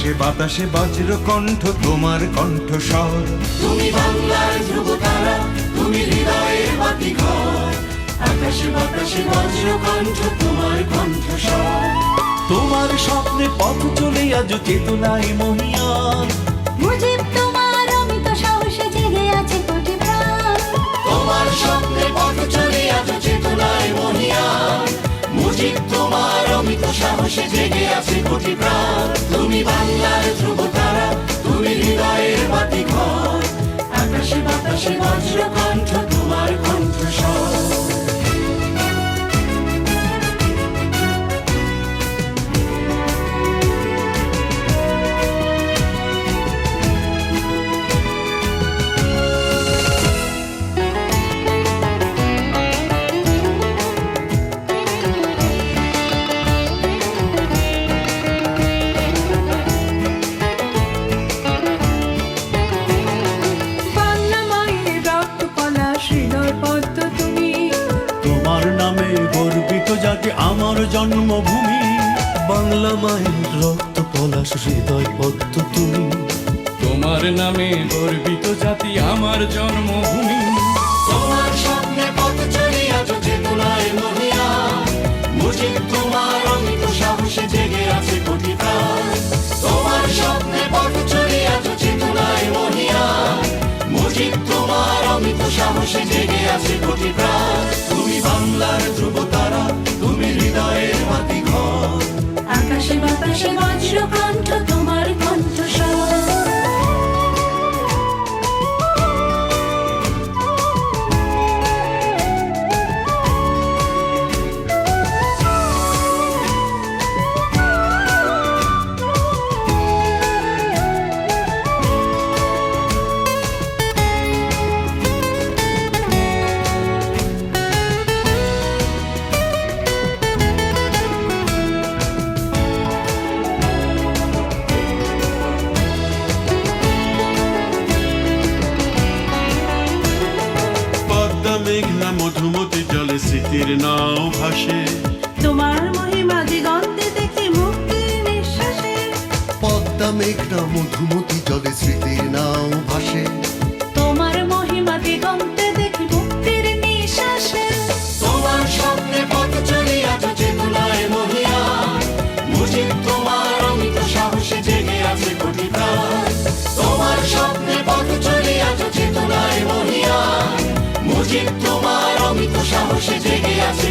আকাশে বাতাসে বজ্র কণ্ঠ তোমার কণ্ঠ স্বর তুমি বাংলার ধ্রুব তারা তুমি হৃদয়ের বাতি ঘর আকাশে বাতাসে বজ্র কণ্ঠ তোমার কণ্ঠ স্বর তোমার স্বপ্নে পথ চলে আজ চেতনায় মহিয়ান মুজিব তোমার অমিত সাহসে জেগে আছে কোটি প্রাণ। তোমার স্বপ্নে পথ চলে আজ চেতনায় মহিয়ান মুজিব তোমার অমিত সাহসে জেগে আছে কোটি প্রাণ। পদ্ম তুমি। তোমার নামে গর্বিত জাতি আমার জন্মভূমি। বাংলা মায়ের রক্ত পলাশ হৃদয় পদ্ম তুমি। তোমার নামে গর্বিত জাতি আমার জন্মভূমি। তোমার স্বপ্নে পথ চলে আজ চেতনায় মহিয়া মুজিব তোমার অমিত সাহসে জেগে আছে কোটি প্রাণ। তোমার স্বপ্নে পথ চলে আজ চেতনায় মহিয়া মুজিব তোমার অমিত সাহসে জেগে আছে কোটি প্রাণ। তুমি বাংলার ধ্রুব তারা তুমি হৃদয়ের মাটি ঘর। আকাশে বাতাসে বজ্র মেঘনা মধুমতি জলে স্মৃতির নাও ভাসে। তোমার মহিমা দিগন্তে দেখি মুক্তির নিঃশ্বাসে। পদ্মা মেঘনা মধুমতি জলে স্মৃতির নাও সাহসে জেগে আছে।